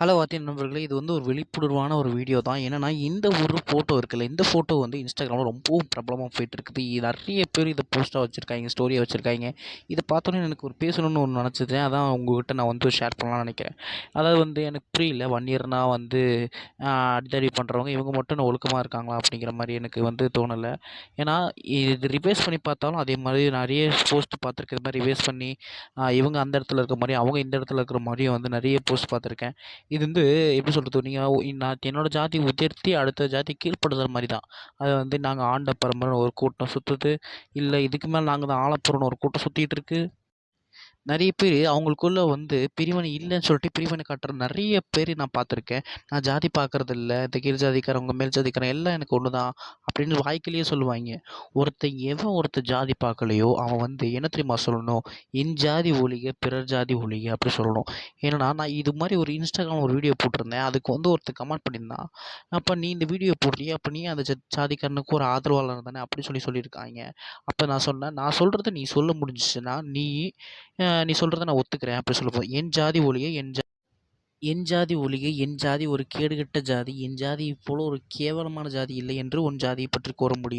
Hello வாத்திய நண்பர்களே. இது வந்து ஒரு விழிப்புணர்வான ஒரு வீடியோ தான். என்னென்னா இந்த ஒரு ஃபோட்டோ இருக்குல்ல இந்த ஃபோட்டோ வந்து இன்ஸ்டாகிராமில் ரொம்பவும் பிரபலமாக போயிட்டு இருக்குது நிறைய பேர் இதை போஸ்ட்டாக வச்சுருக்காங்க ஸ்டோரியாக வச்சுருக்காங்க. இதை பார்த்தோன்னே எனக்கு ஒரு பேசணும்னு ஒன்று நினச்சது. அதான் உங்ககிட்ட நான் வந்து ஷேர் பண்ணலாம்னு நினைக்கிறேன். அதாவது வந்து எனக்கு புரியல ஒன் இயர்னா வந்து அடித்தடி பண்ணுறவங்க இவங்க மட்டும் நான் ஒழுக்கமாக இருக்காங்களா அப்படிங்கிற மாதிரி எனக்கு வந்து தோணலை. ஏன்னா இது ரிவேஸ் பண்ணி பார்த்தாலும் அதே மாதிரி நிறைய போஸ்ட் பார்த்துருக்கேன். இது மாதிரி ரிவேஸ் பண்ணி இவங்க அந்த இடத்துல இருக்க மாதிரி அவங்க இந்த இடத்துல இருக்கிற மாதிரியும் வந்து நிறைய போஸ்ட் பார்த்துருக்கேன். இது வந்து எப்படி சொல்கிறது நீங்கள் நான் என்னோடய ஜாதி உயர்த்தி அடுத்த ஜாதி கீழ்ப்படுத்துகிற மாதிரி தான். அதை வந்து நாங்கள் ஆண்ட பரம்பரைன்னு ஒரு கூட்டம் சுற்றுது இல்லை இதுக்கு மேலே நாங்கள் தான் ஆளப்போகிறோன்னு ஒரு கூட்டம் சுற்றிக்கிட்டு இருக்குது நிறைய பேர் அவங்களுக்குள்ள வந்து பிரிவினை இல்லைன்னு சொல்லிட்டு பிரிவினை காட்டுற நிறைய பேர் நான் பார்த்துருக்கேன். நான் ஜாதி பார்க்கறது இல்லை இந்த கீழ் ஜாதிக்காரவங்க மேல் ஜாதிக்காரன் எல்லாம் எனக்கு ஒன்று தான் அப்படின்னு வாய்க்கிலேயே சொல்லுவாங்க. ஒருத்தன் எவன் ஒருத்தன் ஜாதி பார்க்கலையோ அவன் வந்து என்ன தெரியுமா சொல்லணும்? என் ஜாதி ஒழிக பிறர் ஜாதி ஒழிக அப்படி சொல்லணும். ஏன்னா நான் இது மாதிரி ஒரு இன்ஸ்டாகிராம் ஒரு வீடியோ போட்டிருந்தேன். அதுக்கு வந்து ஒருத்தர் கமெண்ட் பண்ணியிருந்தான். அப்போ நீ இந்த வீடியோ போடுறிய அப்போ நீ அந்த ஜாதிக்காரனுக்கு ஒரு ஆதரவாளர் தானே அப்படி சொல்லி சொல்லியிருக்காங்க. அப்போ நான் சொன்னேன் நான் சொல்கிறத நீ சொல்ல முடிஞ்சிச்சுன்னா நீ நீ சொல்கிறத நான் ஒத்துக்கிறேன். அப்படி சொல்ல போதும் என் ஜாதி ஒளியை என் ஜா என் ஜாதி ஒளியை என் ஜாதி ஒரு கேடுகெட்ட ஜாதி என் ஜாதி போல ஒரு கேவலமான ஜாதி இல்லை என்று உன் ஜாதியை பற்றி கூற முடியும்.